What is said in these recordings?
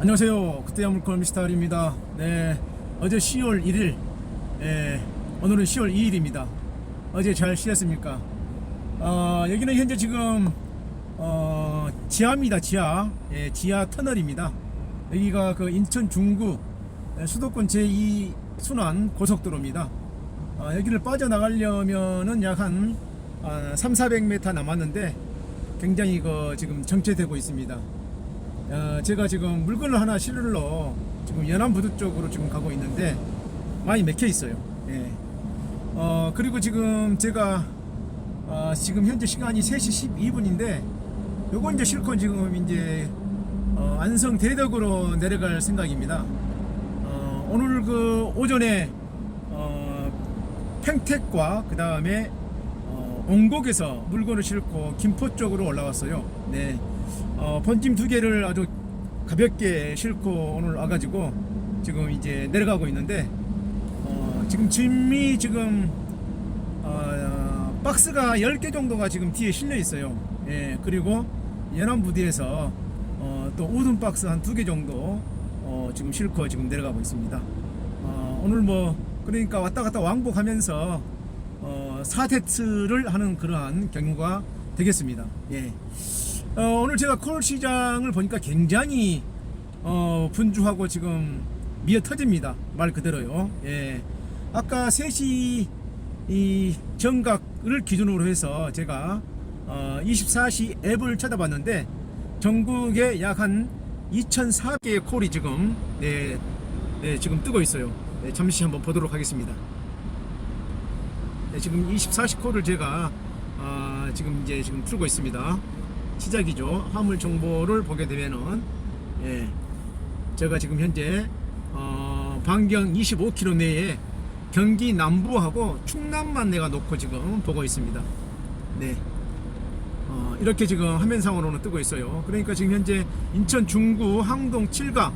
안녕하세요. 그때야 물건 미스터리입니다. 네, 어제 10월 1일, 예, 오늘은 10월 2일입니다. 어제 잘 쉬었습니까? 어, 여기는 현재 지금 어, 지하입니다. 지하, 예, 지하 터널입니다. 여기가 그 인천 중구 예, 수도권 제2 순환 고속도로입니다. 어, 여기를 빠져나가려면은 약한 아, 3, 400m 남았는데 굉장히 그 지금 정체되고 있습니다. 어, 제가 지금 물건을 하나 실으러 지금 연안부두 쪽으로 지금 가고 있는데 많이 맥혀 있어요. 예. 어, 그리고 지금 제가 어, 지금 현재 시간이 3시 12분인데 요거 이제 실컷 지금 이제 어, 안성 대덕으로 내려갈 생각입니다. 어, 오늘 그 오전에 어, 평택과 그 다음에 어, 온곡에서 물건을 싣고 김포 쪽으로 올라왔어요. 네. 어, 번짐 두 개를 아주 가볍게 싣고 오늘 와가지고 지금 이제 내려가고 있는데 어, 지금 짐이 지금 어, 박스가 10개 정도가 지금 뒤에 실려 있어요. 예, 그리고 연안 부두에서 어, 또 우든 박스 한 두 개 정도 어, 지금 싣고 지금 내려가고 있습니다. 어, 오늘 뭐 그러니까 왔다 갔다 왕복하면서 어, 4대트를 하는 그러한 경우가 되겠습니다. 예. 어, 오늘 제가 콜 시장을 보니까 굉장히 어, 분주하고 지금 미어 터집니다. 말 그대로요. 예. 아까 3시 이 정각을 기준으로 해서 제가 어, 24시 앱을 찾아봤는데 전국에 약 한 2,400개의 콜이 지금 네, 네, 지금 뜨고 있어요. 네, 잠시 한번 보도록 하겠습니다. 네, 지금 24시 콜을 제가 어, 지금 이제 지금 풀고 있습니다. 시작이죠. 화물 정보를 보게 되면은 예, 제가 지금 현재 어, 반경 25km 내에 경기 남부하고 충남만 내가 놓고 지금 보고 있습니다. 네. 어, 이렇게 지금 화면상으로는 뜨고 있어요. 그러니까 지금 현재 인천 중구 항동 7가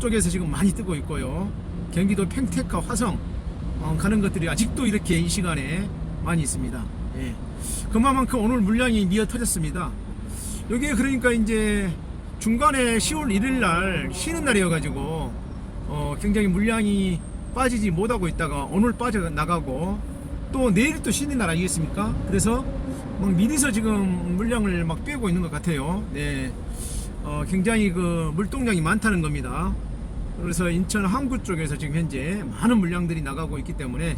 쪽에서 지금 많이 뜨고 있고요. 경기도 평택과 화성 어, 가는 것들이 아직도 이렇게 이 시간에 많이 있습니다. 예. 그만큼 오늘 물량이 미어 터졌습니다. 여기에 그러니까 이제 중간에 10월 1일 날 쉬는 날이어가지고 어, 굉장히 물량이 빠지지 못하고 있다가 오늘 빠져나가고 또 내일 또 쉬는 날 아니겠습니까? 그래서 막 미리서 지금 물량을 막 빼고 있는 것 같아요. 네. 어, 굉장히 그 물동량이 많다는 겁니다. 그래서 인천 항구 쪽에서 지금 현재 많은 물량들이 나가고 있기 때문에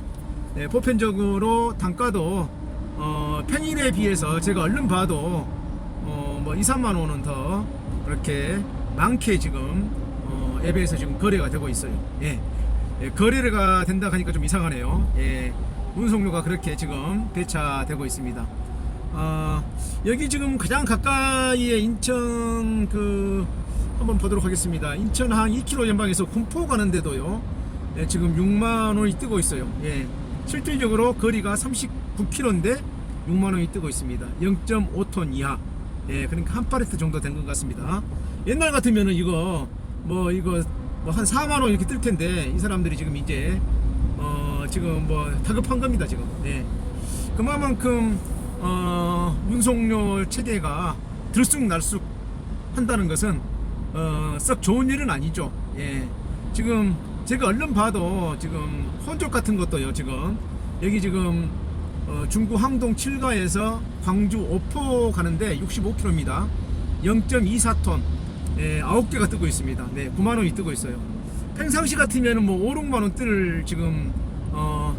네, 보편적으로 단가도 어, 평일에 비해서 제가 얼른 봐도 어, 뭐 2, 3만 원은 더 그렇게 많게 지금 어, 앱에서 지금 거래가 되고 있어요. 예. 예, 거래가 된다 하니까 좀 이상하네요. 예. 운송료가 그렇게 지금 배차되고 있습니다. 어, 여기 지금 가장 가까이에 인천 그 한번 보도록 하겠습니다. 인천 한 2km 전방에서 군포 가는데도요. 예, 지금 6만 원이 뜨고 있어요. 예. 실질적으로 거리가 39km인데 6만 원이 뜨고 있습니다. 0.5톤 이하. 예, 그러니까 한 팔레트 정도 된 것 같습니다. 옛날 같으면은 이거 뭐 이거 뭐 한 4만 원 이렇게 뜰 텐데 이 사람들이 지금 이제 어 지금 뭐 다급한 겁니다 지금. 예. 그만큼 어 운송료 체계가 들쑥날쑥 한다는 것은 어 썩 좋은 일은 아니죠. 예. 지금 제가 얼른 봐도 지금 혼족 같은 것도요 지금 여기 지금 어, 중구 항동 7가에서 광주 오포 가는데 65km입니다. 0.24톤 예, 9개가 뜨고 있습니다. 네, 9만 원이 뜨고 있어요. 평상시 같으면은 뭐 5, 6만 원 뜰 지금 어,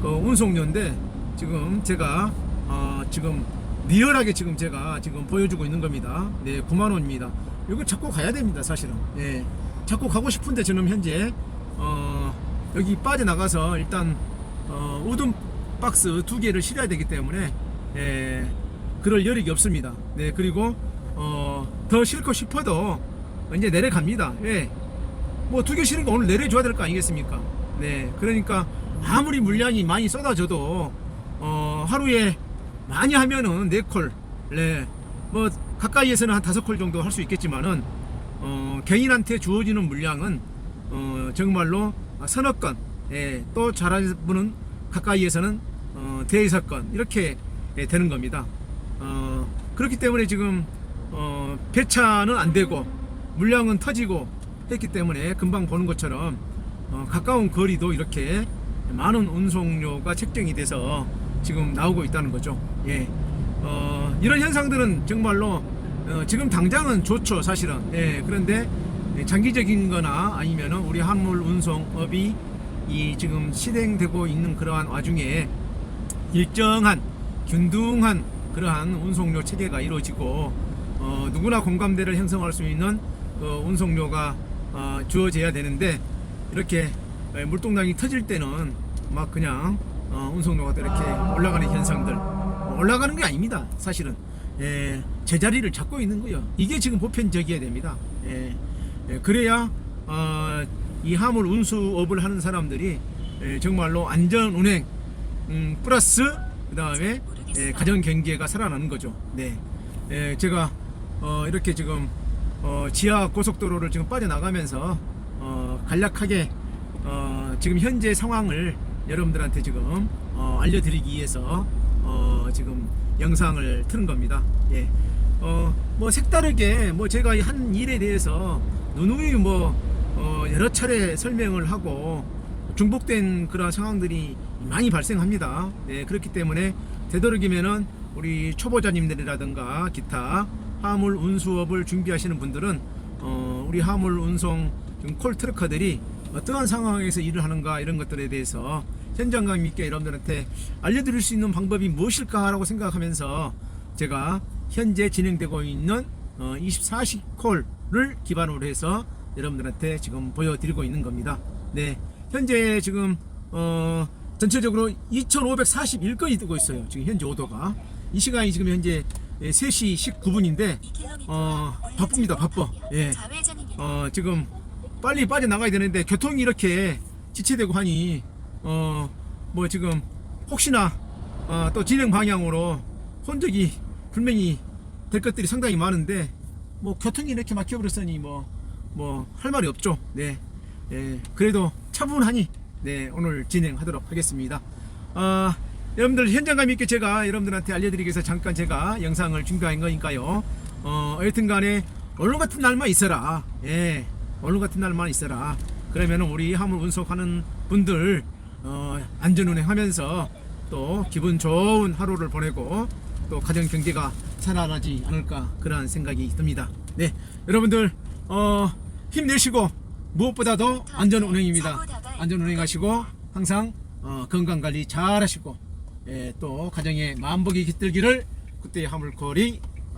그 운송료인데 지금 제가 어, 지금 리얼하게 지금 제가 지금 보여주고 있는 겁니다. 네, 9만 원입니다. 이거 잡고 가야 됩니다, 사실은. 예. 잡고 가고 싶은데 저는 현재 어, 여기 빠져나가서 일단 어, 우든 박스 두 개를 실어야 되기 때문에 예, 그럴 여력이 없습니다. 네, 그리고 어, 더 실고 싶어도 이제 내려갑니다. 예. 뭐 두 개 실은 거 오늘 내려줘야 될 거 아니겠습니까? 네, 그러니까 아무리 물량이 많이 쏟아져도 어, 하루에 많이 하면은 네 콜, 네, 뭐 가까이에서는 한 다섯 콜 정도 할 수 있겠지만은 어, 개인한테 주어지는 물량은 어, 정말로 서너 건, 예, 또 잘하는 분은 가까이에서는 어, 대여섯 건 이렇게 예, 되는 겁니다. 어, 그렇기 때문에 지금 어, 배차는 안 되고 물량은 터지고 했기 때문에 금방 보는 것처럼 어, 가까운 거리도 이렇게 많은 운송료가 책정이 돼서 지금 나오고 있다는 거죠. 예. 어, 이런 현상들은 정말로 어, 지금 당장은 좋죠, 사실은. 예. 그런데 장기적인 거나 아니면은 우리 화물 운송업이 이 지금 실행되고 있는 그러한 와중에 일정한 균등한 그러한 운송료 체계가 이루어지고 어, 누구나 공감대를 형성할 수 있는 그 운송료가 어, 주어져야 되는데 이렇게 에, 물동량이 터질 때는 막 그냥 어, 운송료가 또 이렇게 올라가는 현상들 어, 올라가는 게 아닙니다 사실은 예, 제자리를 잡고 있는 거예요. 이게 지금 보편적이어야 됩니다. 예, 예, 그래야 어, 이 화물 운수업을 하는 사람들이 예, 정말로 안전 운행 음, 플러스 그 다음에 예, 가정 경제가 살아나는 거죠. 네, 예, 제가 어, 이렇게 지금 어, 지하 고속도로를 지금 빠져나가면서 어, 간략하게 어, 지금 현재 상황을 여러분들한테 지금 어, 알려드리기 위해서 어, 지금 영상을 틀은 겁니다. 예, 어, 뭐 색다르게 뭐 제가 이한 일에 대해서 누누이 뭐 어, 여러 차례 설명을 하고 중복된 그런 상황들이 많이 발생합니다. 네, 그렇기 때문에 되도록이면은 우리 초보자님들이라든가 기타 화물 운수업을 준비하시는 분들은 어, 우리 화물 운송 콜 트럭커들이 어떠한 상황에서 일을 하는가 이런 것들에 대해서 현장감 있게 여러분들한테 알려드릴 수 있는 방법이 무엇일까라고 생각하면서 제가 현재 진행되고 있는 어, 24시 콜을 기반으로 해서 여러분들한테 지금 보여드리고 있는 겁니다. 네, 현재 지금 어, 전체적으로 2,541건이 뜨고 있어요. 지금 현재 오도가 이 시간이 지금 현재 3시 19분인데 어, 바쁩니다. 바빠. 예. 어, 지금 빨리 빠져 나가야 되는데 교통이 이렇게 지체되고 하니 어, 뭐 지금 혹시나 어, 또 진행 방향으로 혼적이 분명히 될 것들이 상당히 많은데 뭐 교통이 이렇게 막혀버렸으니 뭐 뭐 할 말이 없죠. 네. 예, 그래도 차분하니 네, 오늘 진행하도록 하겠습니다. 아, 여러분들 현장감 있게 제가 여러분들한테 알려드리기 위해서 잠깐 제가 영상을 준비한 거니까요. 어, 여튼 간에 오늘 같은 날만 있어라. 예, 오늘 같은 날만 있어라. 그러면 우리 화물 운송하는 분들 어, 안전 운행하면서 또 기분 좋은 하루를 보내고 또 가정 경제가 살아나지 않을까 그런 생각이 듭니다. 네, 여러분들 어, 힘내시고 무엇보다도 안전 운행입니다. 안전 운행하시고 항상 어, 건강 관리 잘 하시고 예, 또 가정에 마음복이 깃들기를 그때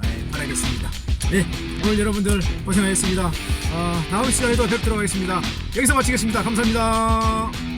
예, 바라겠습니다. 네, 오늘 여러분들 고생하셨습니다. 어, 다음 시간에도 뵙도록 하겠습니다. 여기서 마치겠습니다. 감사합니다.